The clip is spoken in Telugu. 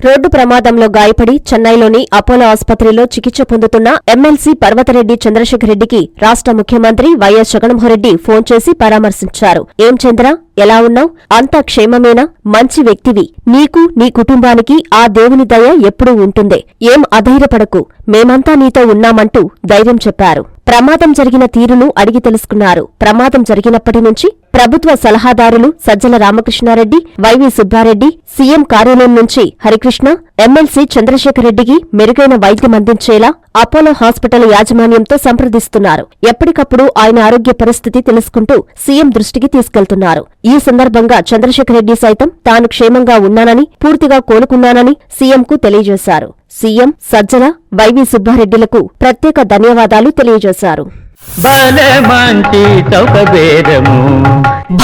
రోడ్డు ప్రమాదంలో గాయపడి చెన్నైలోని అపోలో ఆసుపత్రిలో చికిత్స పొందుతున్న ఎమ్మెల్సీ పర్వతరెడ్డి చంద్రశేఖర్ రెడ్డికి రాష్ట్ర ముఖ్యమంత్రి వైఎస్ జగన్మోహన్రెడ్డి ఫోన్ చేసి పరామర్శించారు. ఏం చంద్ర? ఎలా ఉన్నావు? అంతా క్షేమమేనా? మంచి వ్యక్తివి. నీకు నీ కుటుంబానికి ఆ దేవుని దయ ఎప్పుడూ ఉంటుందే. ఏం అధైర్యపడకు. మేమంతా నీతో ఉన్నామంటూ ధైర్యం చెప్పారు. ప్రమాదం జరిగిన తీరును అడిగి తెలుసుకున్నారు. ప్రమాదం జరిగినప్పటి నుంచి ప్రభుత్వ సలహాదారులు సజ్జల రామకృష్ణారెడ్డి వైవి సుబ్బారెడ్డి సీఎం కార్యాలయం నుంచి హరికృష్ణ ఎమ్మెల్సీ చంద్రశేఖర్ రెడ్డికి మెరుగైన వైద్యం అందించేలా అపోలో హాస్పిటల్ యాజమాన్యంతో సంప్రదిస్తున్నారు. ఎప్పటికప్పుడు ఆయన ఆరోగ్య పరిస్థితి తెలుసుకుంటూ సీఎం దృష్టికి తీసుకెళ్తున్నారు. ఈ సందర్భంగా చంద్రశేఖర్ రెడ్డి సైతం తాను క్షేమంగా ఉన్నానని పూర్తిగా కోలుకున్నానని సీఎంకు తెలియజేశారు. సీఎం సజ్జల వైవి సుబ్బారెడ్డిలకు ప్రత్యేక ధన్యవాదాలు తెలియజేశారు. బలమంటి